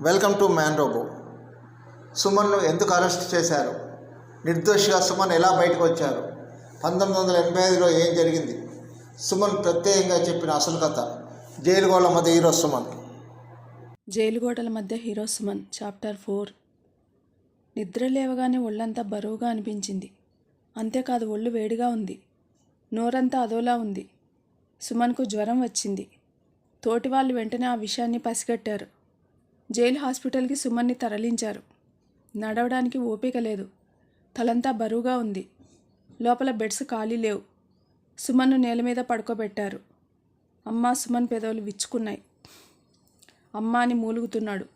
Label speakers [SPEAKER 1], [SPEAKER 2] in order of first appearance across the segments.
[SPEAKER 1] Welcome to man robo సుమన్ను ఎందుకు arrest చేశారు? నిర్దోషిగా సుమన్ ఎలా బయటకు వచ్చారు? పంతొమ్మిది వందల ఎనభై ఐదులో ఏం జరిగింది? సుమన్ ప్రత్యేకంగా చెప్పిన అసలు కథ జైలుగోడల మధ్య హీరో సుమన్.
[SPEAKER 2] జైలుగోడల మధ్య హీరో సుమన్ చాప్టర్ ఫోర్ నిద్ర లేవగానే ఒళ్ళంతా బరువుగా అనిపించింది. అంతేకాదు ఒళ్ళు వేడిగా ఉంది. నోరంతా అదోలా ఉంది. సుమన్కు జ్వరం వచ్చింది. తోటి వాళ్ళు వెంటనే ఆ విషయాన్ని పసిగట్టారు. జైలు హాస్పిటల్కి సుమన్ని తరలించారు. నడవడానికి ఓపిక లేదు. తలంతా బరువుగా ఉంది. లోపల బెడ్స్ ఖాళీ లేవు. సుమన్ను నేల మీద పడుకోబెట్టారు. అమ్మ సుమన్ పెదవులు విచ్చుకున్నాయి. అమ్మ అని మూలుగుతున్నాడు.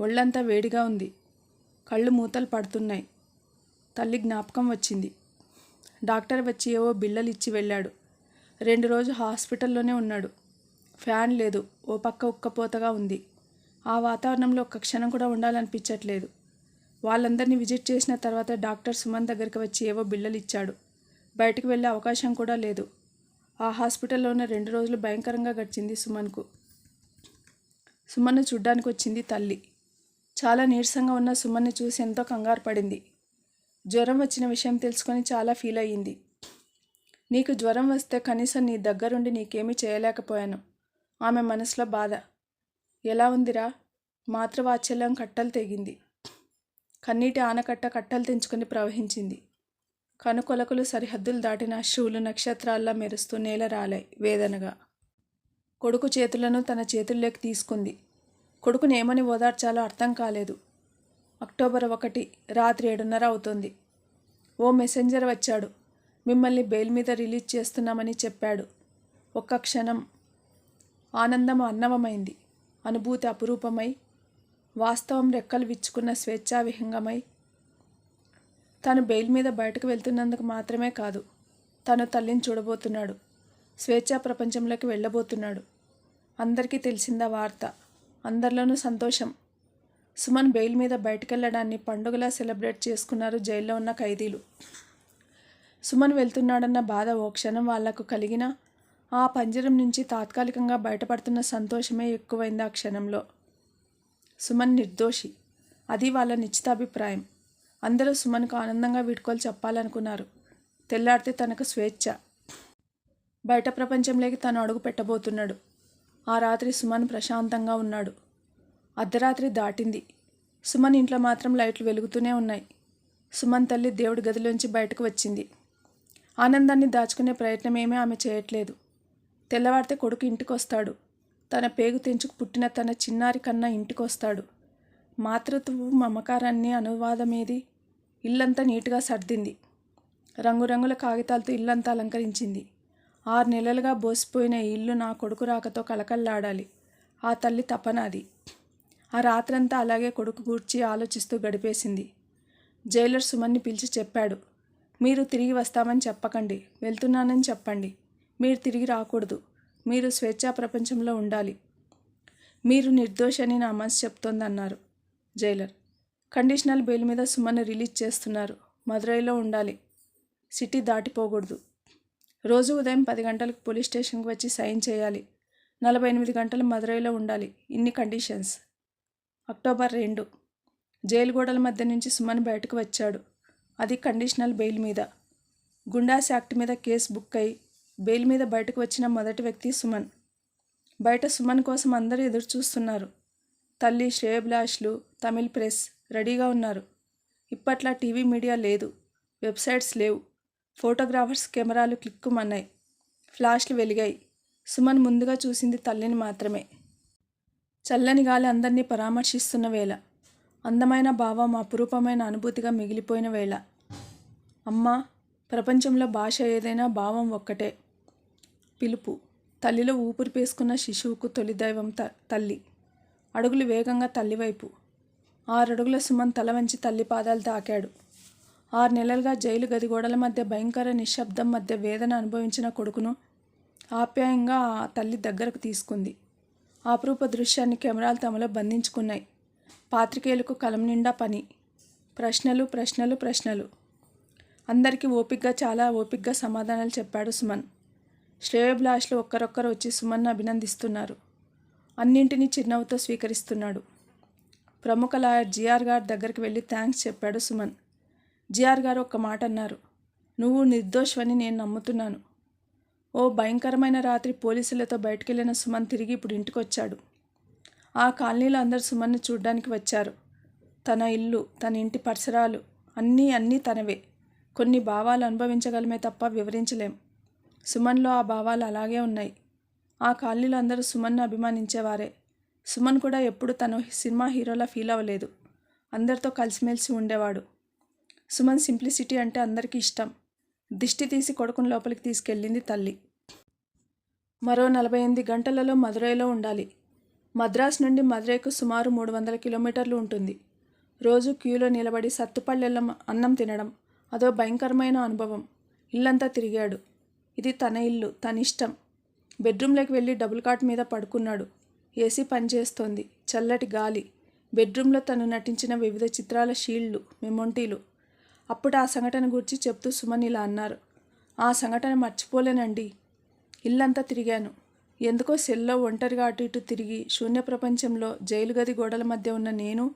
[SPEAKER 2] ఒళ్ళంతా వేడిగా ఉంది. కళ్ళు మూతలు పడుతున్నాయి. తల్లి జ్ఞాపకం వచ్చింది. డాక్టర్ వచ్చి ఏవో బిళ్ళలు ఇచ్చి వెళ్ళాడు. రెండు రోజు హాస్పిటల్లోనే ఉన్నాడు. ఫ్యాన్ లేదు. ఓ పక్క ఉక్కపోతగా ఉంది. ఆ వాతావరణంలో ఒక్క క్షణం కూడా ఉండాలనిపించట్లేదు. వాళ్ళందరినీ విజిట్ చేసిన తర్వాత డాక్టర్ సుమన్ దగ్గరికి వచ్చి ఏవో బిళ్ళలు ఇచ్చాడు. బయటకు వెళ్ళే అవకాశం కూడా లేదు. ఆ హాస్పిటల్లో ఉన్న రెండు రోజులు భయంకరంగా గడిచింది సుమన్కు. సుమన్ను చూడ్డానికి వచ్చింది తల్లి. చాలా నీరసంగా ఉన్న సుమన్ని చూసి ఎంతో కంగారు పడింది. జ్వరం వచ్చిన విషయం తెలుసుకొని చాలా ఫీల్ అయ్యింది. నీకు జ్వరం వస్తే కనీసం నీ దగ్గరుండి నీకేమీ చేయలేకపోయాను. ఆమె మనసులో బాధ. ఎలా ఉందిరా? మాతృవాత్సల్యం కట్టలు తెగింది. కన్నీటి ఆనకట్ట కట్టలు తెంచుకొని ప్రవహించింది. కనుకొలకలు సరిహద్దులు దాటిన అశ్రువులు నక్షత్రాల్లా మెరుస్తూ నేల రాలాయి వేదనగా. కొడుకు చేతులను తన చేతుల్లోకి తీసుకుంది. కొడుకుని ఏమని ఓదార్చాలో అర్థం కాలేదు. అక్టోబర్ ఒకటి రాత్రి ఏడున్నర అవుతుంది. ఓ మెసెంజర్ వచ్చాడు. మిమ్మల్ని బెయిల్ మీద రిలీజ్ చేస్తున్నామని చెప్పాడు. ఒక్క క్షణం ఆనందం అన్నవమైంది అనుభూతి అపురూపమై వాస్తవం రెక్కలు విచ్చుకున్న స్వేచ్ఛా విహంగమై తను బెయిల్ మీద బయటకు వెళ్తున్నందుకు మాత్రమే కాదు తను తల్లిని చూడబోతున్నాడు స్వేచ్ఛా ప్రపంచంలోకి వెళ్ళబోతున్నాడు. అందరికీ తెలిసిందా వార్త? అందరిలోనూ సంతోషం. సుమన్ బెయిల్ మీద బయటకెళ్ళడాన్ని పండుగలా సెలబ్రేట్ చేసుకున్నారు జైల్లో ఉన్న ఖైదీలు. సుమన్ వెళ్తున్నాడన్న బాధ ఓ క్షణం వాళ్ళకు కలిగిన ఆ పంజరం నుంచి తాత్కాలికంగా బయటపడుతున్న సంతోషమే ఎక్కువైంది ఆ క్షణంలో. సుమన్ నిర్దోషి. అది వాళ్ళ నిశ్చితాభిప్రాయం. అందరూ సుమన్కు ఆనందంగా వీడ్కోలు చెప్పాలనుకున్నారు. తెల్లారితే తనకు స్వేచ్ఛ. బయట ప్రపంచంలోకి తను అడుగు పెట్టబోతున్నాడు. ఆ రాత్రి సుమన్ ప్రశాంతంగా ఉన్నాడు. అర్ధరాత్రి దాటింది. సుమన్ ఇంట్లో మాత్రం లైట్లు వెలుగుతూనే ఉన్నాయి. సుమన్ తల్లి దేవుడి గదిలోంచి బయటకు వచ్చింది. ఆనందాన్ని దాచుకునే ప్రయత్నమేమీ ఆమె చేయట్లేదు. తెల్లవారితే కొడుకు ఇంటికి వస్తాడు తన పేగు తెంచుకు పుట్టిన తన చిన్నారి కన్నా ఇంటికొస్తాడు. మాతృత్వపు మమకారాన్ని అనువాదమేది? ఇల్లంతా నీట్గా సర్దింది. రంగురంగుల కాగితాలతో ఇల్లంతా అలంకరించింది. ఆరు నెలలుగా బోసిపోయిన ఇల్లు నా కొడుకు రాకతో కలకల్లాడాలి ఆ తల్లి తపనాది ఆ రాత్రంతా అలాగే కొడుకు గూర్చి ఆలోచిస్తూ గడిపేసింది. జైలర్ సుమన్ని పిలిచి చెప్పాడు మీరు తిరిగి వస్తామని చెప్పకండి. వెళ్తున్నానని చెప్పండి. మీరు తిరిగి రాకూడదు. మీరు స్వేచ్ఛా ప్రపంచంలో ఉండాలి. మీరు నిర్దోషని నా మనసు చెప్తోందన్నారు జైలర్. కండిషనల్ బెయిల్ మీద సుమన్ను రిలీజ్ చేస్తున్నారు. మదురైలో ఉండాలి. సిటీ దాటిపోకూడదు. రోజు ఉదయం పది గంటలకు పోలీస్ స్టేషన్కి వచ్చి సైన్ చేయాలి. నలభై ఎనిమిది గంటలు మదురైలో ఉండాలి. ఇన్ని కండిషన్స్. అక్టోబర్ రెండు. జైలు గోడల మధ్య నుంచి సుమన్ బయటకు వచ్చాడు. అది కండిషనల్ బెయిల్ మీద. గుండాస్ యాక్ట్ మీద కేసు బుక్ అయి బెయిల్ మీద బయటకు వచ్చిన మొదటి వ్యక్తి సుమన్. బయట సుమన్ కోసం అందరూ ఎదురు చూస్తున్నారు తల్లి శ్రేయభిలాష్లు తమిళ్ ప్రెస్ రెడీగా ఉన్నారు. ఇప్పట్లా టీవీ మీడియా లేదు. వెబ్సైట్స్ లేవు. ఫోటోగ్రాఫర్స్ కెమెరాలు క్లిక్కుమన్నాయి. ఫ్లాష్లు వెలిగాయి. సుమన్ ముందుగా చూసింది తల్లిని మాత్రమే. చల్లని గాలి అందరినీ పరామర్శిస్తున్న వేళ. అందమైన భావం అపురూపమైన అనుభూతిగా మిగిలిపోయిన వేళ. అమ్మా! ప్రపంచంలో భాష ఏదైనా భావం ఒక్కటే. పిలుపు. తల్లిలో ఊపిరి పేసుకున్న శిశువుకు తొలి దైవం త తల్లి. అడుగులు వేగంగా తల్లివైపు. ఆరడుగుల సుమన్ తల వంచి తల్లి పాదాలు తాకాడు. ఆరు నెలలుగా జైలు గది గోడల మధ్య భయంకర నిశ్శబ్దం మధ్య వేదన అనుభవించిన కొడుకును ఆప్యాయంగా ఆ తల్లి దగ్గరకు తీసుకుంది. అపురూప దృశ్యాన్ని కెమెరాలు తమలో బంధించుకున్నాయి. పాత్రికేయులకు కలం నిండా పని. ప్రశ్నలు ప్రశ్నలు ప్రశ్నలు. అందరికీ ఓపిగ్గా చాలా ఓపిగ్గా సమాధానాలు చెప్పాడు సుమన్. శ్రేయోభిలాష్లు ఒక్కరొక్కరు వచ్చి సుమన్ను అభినందిస్తున్నారు. అన్నింటినీ చిరునవ్వుతో స్వీకరిస్తున్నాడు. ప్రముఖ లాయర్ జిఆర్ గారి దగ్గరికి వెళ్ళి థ్యాంక్స్ చెప్పాడు సుమన్. జిఆర్ గారు ఒక్క మాట అన్నారు. నువ్వు నిర్దోషవని నేను నమ్ముతున్నాను. ఓ భయంకరమైన రాత్రి పోలీసులతో బయటకెళ్ళిన సుమన్ తిరిగి ఇప్పుడు ఇంటికొచ్చాడు. ఆ కాలనీలో అందరు సుమన్ను చూడ్డానికి వచ్చారు. తన ఇల్లు తన ఇంటి పరిసరాలు అన్నీ అన్నీ తనవే. కొన్ని భావాలు అనుభవించగలమే తప్ప వివరించలేం. సుమన్లో ఆ భావాలు అలాగే ఉన్నాయి. ఆ కాలనీలో అందరూ సుమన్ను అభిమానించేవారే. సుమన్ కూడా ఎప్పుడు తను సినిమా హీరోలా ఫీల్ అవ్వలేదు. అందరితో కలిసిమెలిసి ఉండేవాడు. సుమన్ సింప్లిసిటీ అంటే అందరికీ ఇష్టం. దిష్టి తీసి కొడుకుని లోపలికి తీసుకెళ్ళింది తల్లి. మరో నలభై ఎనిమిది గంటలలో మదురైలో ఉండాలి. మద్రాస్ నుండి మదురైకు సుమారు మూడు వందల కిలోమీటర్లు ఉంటుంది. రోజు క్యూలో నిలబడి సత్తుపల్లెల అన్నం తినడం అదో భయంకరమైన అనుభవం. ఇల్లంతా తిరిగాడు. ఇది తన ఇల్లు తన ఇష్టం. బెడ్రూమ్లోకి వెళ్ళి డబుల్ కాట్ మీద పడుకున్నాడు. ఏసీ పనిచేస్తోంది చల్లటి గాలి. బెడ్రూమ్లో తను నటించిన వివిధ చిత్రాల షీల్డ్లు మెమొంటీలు. అప్పుడు ఆ సంఘటన గురించి చెప్తూ సుమన్ ఇలా అన్నారు. ఆ సంఘటన మర్చిపోలేనండి. ఇల్లంతా తిరిగాను. ఎందుకో సెల్లో ఒంటరిగా అటు ఇటు తిరిగి శూన్య ప్రపంచంలో జైలు గది గోడల మధ్య ఉన్న నేను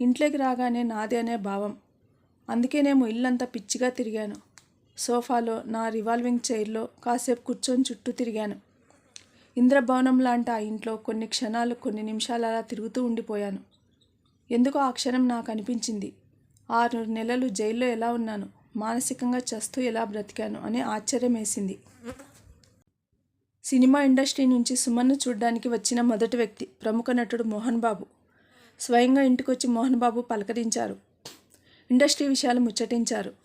[SPEAKER 2] ఇంట్లోకి రాగానే నాది అనే భావం. అందుకేనేమో ఇల్లంతా పిచ్చిగా తిరిగాను. సోఫాలో నా రివాల్వింగ్ చైర్లో కాసేపు కూర్చొని చుట్టూ తిరిగాను. ఇంద్రభవనం లాంటి ఆ ఇంట్లో కొన్ని క్షణాలు కొన్ని నిమిషాలు అలా తిరుగుతూ ఉండిపోయాను. ఎందుకో ఆ క్షణం నాకు అనిపించింది. ఆరు నెలలు జైల్లో ఎలా ఉన్నాను? మానసికంగా చస్తూ ఎలా బ్రతికాను? అనే ఆశ్చర్యం వేసింది. సినిమా ఇండస్ట్రీ నుంచి సుమన్ను చూడ్డానికి వచ్చిన మొదటి వ్యక్తి ప్రముఖ నటుడు మోహన్ బాబు. స్వయంగా ఇంటికొచ్చి మోహన్ బాబు పలకరించారు. ఇండస్ట్రీ విషయాలు ముచ్చటించారు.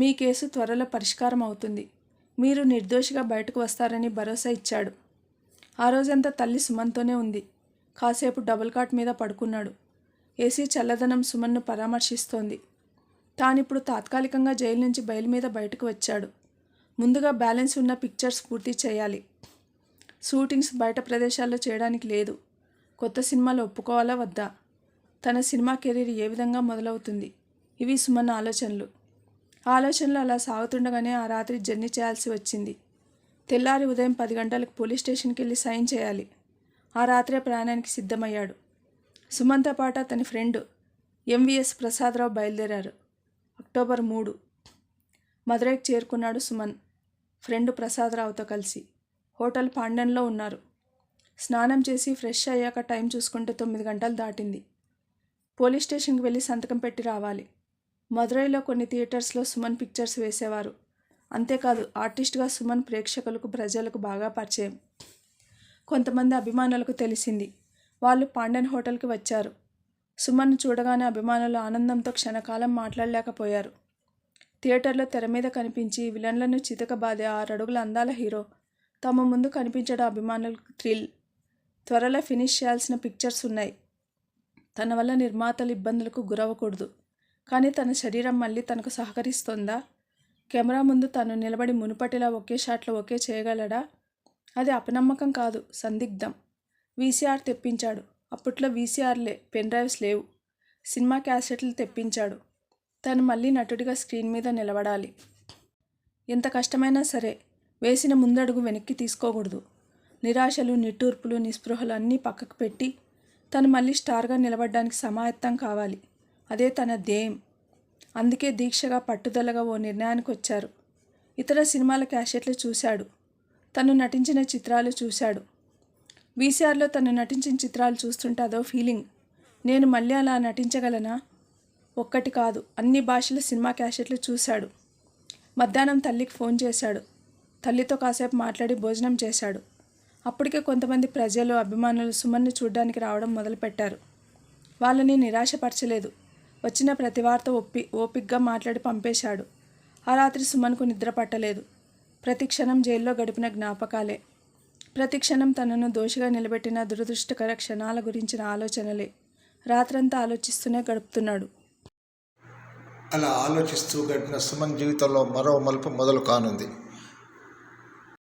[SPEAKER 2] మీ కేసు త్వరలో పరిష్కారం అవుతుంది. మీరు నిర్దోషిగా బయటకు వస్తారని భరోసా ఇచ్చాడు. ఆ రోజంతా తల్లి సుమన్తోనే ఉంది. కాసేపు డబుల్ కాట్ మీద పడుకున్నాడు. ఏసీ చల్లదనం సుమన్ను పరామర్శిస్తోంది. తానిప్పుడు తాత్కాలికంగా జైలు నుంచి బయలు మీద బయటకు వచ్చాడు. ముందుగా బ్యాలెన్స్ ఉన్న పిక్చర్స్ పూర్తి చేయాలి. షూటింగ్స్ బయట ప్రదేశాల్లో చేయడానికి లేదు. కొత్త సినిమాలు ఒప్పుకోవాలా వద్దా? తన సినిమా కెరీర్ ఏ విధంగా మొదలవుతుంది? ఇవి సుమన్ ఆలోచనలు. ఆలోచనలు అలా సాగుతుండగానే ఆ రాత్రి జర్నీ చేయాల్సి వచ్చింది. తెల్లారి ఉదయం పది గంటలకు పోలీస్ స్టేషన్కి వెళ్ళి సైన్ చేయాలి. ఆ రాత్రే ప్రయాణానికి సిద్ధమయ్యాడు. సుమంతో పాటు అతని ఫ్రెండ్ ఎంవిఎస్ ప్రసాదరావు బయలుదేరారు. అక్టోబర్ మూడు. మదురైకి చేరుకున్నాడు సుమన్ ఫ్రెండ్ ప్రసాదరావుతో కలిసి. హోటల్ పాండన్లో ఉన్నారు. స్నానం చేసి ఫ్రెష్ అయ్యాక టైం చూసుకుంటే తొమ్మిది గంటలు దాటింది. పోలీస్ స్టేషన్కి వెళ్ళి సంతకం పెట్టి రావాలి. మదురైలో కొన్ని థియేటర్స్లో సుమన్ పిక్చర్స్ వేసేవారు. అంతేకాదు ఆర్టిస్ట్గా సుమన్ ప్రేక్షకులకు ప్రజలకు బాగా పరిచయం. కొంతమంది అభిమానులకు తెలిసింది. వాళ్ళు పాండన్ హోటల్కి వచ్చారు. సుమన్ను చూడగానే అభిమానులు ఆనందంతో క్షణకాలం మాట్లాడలేకపోయారు. థియేటర్లో తెర మీద కనిపించి విలన్లను చితకబాదే ఆరు అడుగుల అందాల హీరో. తమ ముందు కనిపించడం అభిమానులకు థ్రిల్. త్వరలో ఫినిష్ చేయాల్సిన పిక్చర్స్ ఉన్నాయి. తన వల్ల నిర్మాతలు ఇబ్బందులకు గురవ్వకూడదు. కానీ తన శరీరం మళ్ళీ తనకు సహకరిస్తుందా? కెమెరా ముందు తను నిలబడి మునుపటిలా ఒకే షాట్లో ఒకే చేయగలడా? అది అపనమ్మకం కాదు సందిగ్ధం. వీసీఆర్ తెప్పించాడు. అప్పట్లో వీసీఆర్లే పెన్ డ్రైవ్స్ లేవు. సినిమా క్యాసెట్లు తెప్పించాడు. తను మళ్ళీ నటుడిగా స్క్రీన్ మీద నిలబడాలి. ఎంత కష్టమైనా సరే వేసిన ముందడుగు వెనక్కి తీసుకోకూడదు. నిరాశలు నిట్టూర్పులు నిస్పృహలు అన్నీ పక్కకు పెట్టి తను మళ్ళీ స్టార్గా నిలబడడానికి సమాయత్తం కావాలి. అదే తన ధ్యేయం. అందుకే దీక్షగా పట్టుదలగా ఓ నిర్ణయానికి వచ్చారు. ఇతర సినిమాల క్యాసెట్లు చూశాడు. తను నటించిన చిత్రాలు చూశాడు. వీసీఆర్లో తను నటించిన చిత్రాలు చూస్తుంటే అదో ఫీలింగ్. నేను మళ్ళీ అలా నటించగలనా? ఒక్కటి కాదు అన్ని భాషల సినిమా క్యాసెట్లు చూశాడు. మధ్యాహ్నం తల్లికి ఫోన్ చేశాడు. తల్లితో కాసేపు మాట్లాడి భోజనం చేశాడు. అప్పటికే కొంతమంది ప్రజలు అభిమానులు సుమన్ను చూడ్డానికి రావడం మొదలుపెట్టారు. వాళ్ళని నిరాశపరచలేదు. వచ్చిన ప్రతి వార్త ఒప్పి ఓపిగ్గా మాట్లాడి పంపేశాడు. ఆ రాత్రి సుమన్కు నిద్ర పట్టలేదు. ప్రతి క్షణం జైల్లో గడిపిన జ్ఞాపకాలే. ప్రతి క్షణం తనను దోషిగా నిలబెట్టిన దురదృష్టకర క్షణాల గురించిన ఆలోచనలే. రాత్రంతా ఆలోచిస్తూనే గడుపుతున్నాడు.
[SPEAKER 1] అలా ఆలోచిస్తూ గడిపిన సుమన్ జీవితంలో మరో మలుపు మొదలు కానుంది.